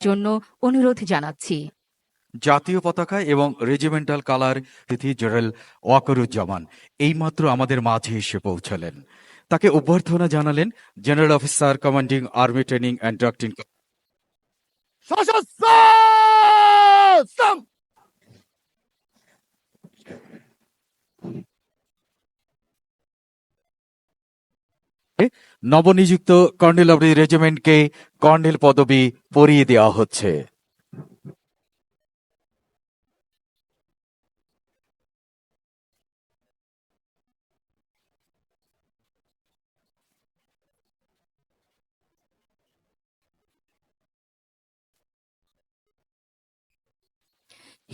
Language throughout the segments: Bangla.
জন্য অনুরোধ জানাচ্ছি। জাতীয় পতাকা এবং রেজিমেন্টাল কালার তিথি জেনারেল ওয়াকরুজ্জামান এইমাত্র আমাদের মাঝে এসে পৌঁছালেন। তাকে অভ্যর্থনা জানালেন general officer commanding army training and doctrine সশস্ত্র! নবনিযুক্ত কর্নেল অব রেজিমেন্টকে কর্নেল পদবি পরিয়ে দেওয়া হচ্ছে।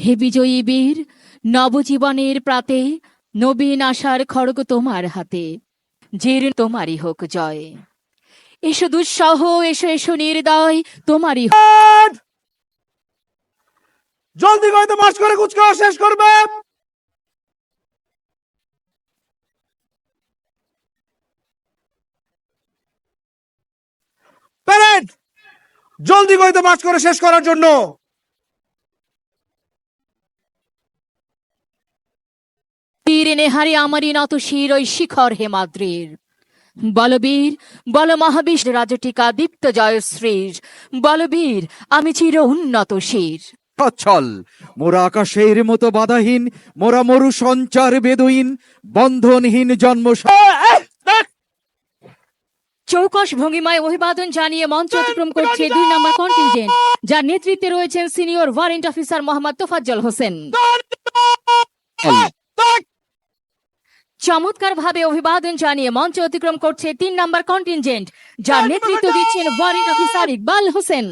হে বিজয়ী বীর, নবজীবনের প্রাতে নবীন আশার খড়গ তোমার হাতে। জের তোমারই হোক জয়। এসো দুঃসহ, এসো এসো নির্দয়, তোমারই! জলদি করে তো মার্চ করে কুচকাওয়া শেষ করবে। জলদি করে তো মার্চ করে শেষ করার জন্য। তীর নেহারি আমারই নত শির ওই শিখর হেমাদ্রির বলবীর বল মহাবিশ রাজটিকা দীপ্ত জয়শ্রীর। বলবীর আমি চির উন্নত শির। সচ্ছল মোরা আকাশের মতো বাধাহীন মোরা মরু সঞ্চার বেদহীন বন্ধনহীন জন্ম চৌকস ভঙ্গিমায় অভিবাদন জানিয়ে মঞ্চ অতিক্রম করছে দুই নম্বর কন্টিনজেন্ট যার নেতৃত্বে রয়েছেন senior warrant officer Mohammad Tofazzal Hossain. চমৎকার ভাবে অভিবাদন জানিয়ে মঞ্চ অতিক্রম করছে তিন নম্বর কন্টিনজেন্ট যার নেতৃত্ব দিচ্ছেন ওয়ারেন্ট অফিসার ইকবাল হোসেন।